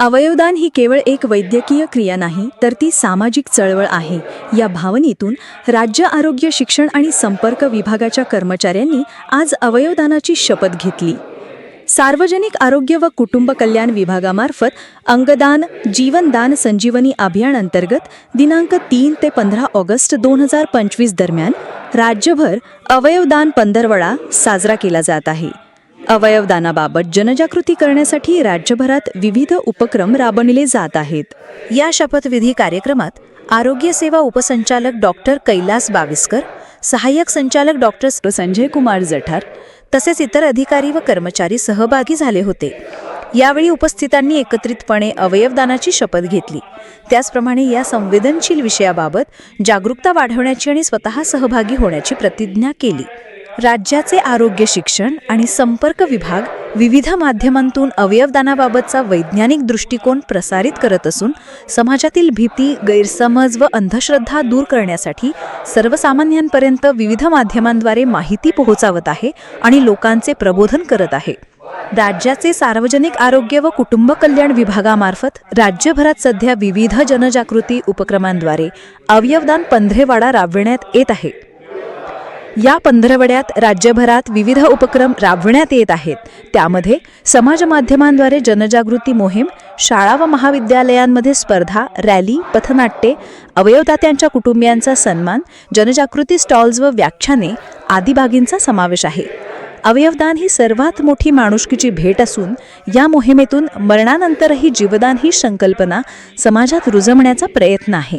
अवयवदान ही केवळ एक वैद्यकीय क्रिया नाही तर ती सामाजिक चळवळ आहे. या भावनेतून राज्य आरोग्य शिक्षण आणि संपर्क विभागाच्या कर्मचाऱ्यांनी आज अवयवदानाची शपथ घेतली. सार्वजनिक आरोग्य व कुटुंब कल्याण विभागामार्फत अंगदान जीवनदान संजीवनी अभियान अंतर्गत दिनांक तीन ते पंधरा ऑगस्ट दोन हजार पंचवीस दरम्यान राज्यभर अवयवदान पंधरवडा साजरा केला जात आहे. अवयवदानाबाबत जनजागृती करण्यासाठी राज्यभरात विविध उपक्रम राबविले जात आहेत. या शपथविधी कार्यक्रमात आरोग्य सेवा उपसंचालक डॉक्टर कैलास बाविस्कर सहाय्यक संचालक डॉक्टर संजय कुमार जठार तसेच इतर अधिकारी व कर्मचारी सहभागी झाले होते. यावेळी उपस्थितांनी एकत्रितपणे अवयवदानाची शपथ घेतली. त्याचप्रमाणे या संवेदनशील विषयाबाबत जागरूकता वाढवण्याची आणि स्वतः सहभागी होण्याची प्रतिज्ञा केली. राज्याचे आरोग्य शिक्षण आणि संपर्क विभाग विविध माध्यमांतून अवयवदानाबाबतचा वैज्ञानिक दृष्टिकोन प्रसारित करत असून समाजातील भीती गैरसमज व अंधश्रद्धा दूर करण्यासाठी सर्वसामान्यांपर्यंत विविध माध्यमांद्वारे माहिती पोहोचवत आहे आणि लोकांचे प्रबोधन करत आहे. राज्याचे सार्वजनिक आरोग्य व कुटुंब कल्याण विभागामार्फत राज्यभरात सध्या विविध जनजागृती उपक्रमांद्वारे अवयवदान पंधरेवाडा राबविण्यात येत आहे. या पंधरवड्यात राज्यभरात विविध उपक्रम राबविण्यात येत आहेत. त्यामध्ये समाज माध्यमांद्वारे जनजागृती मोहीम शाळा व महाविद्यालयांमध्ये स्पर्धा रॅली पथनाट्ये अवयवदात्यांच्या कुटुंबियांचा सन्मान जनजागृती स्टॉल्स व व्याख्याने आदी बाबींचा समावेश आहे. अवयवदान ही सर्वात मोठी माणुसकीची भेट असून या मोहिमेतून मरणानंतरही जीवदान ही संकल्पना समाजात रुजवण्याचा प्रयत्न आहे.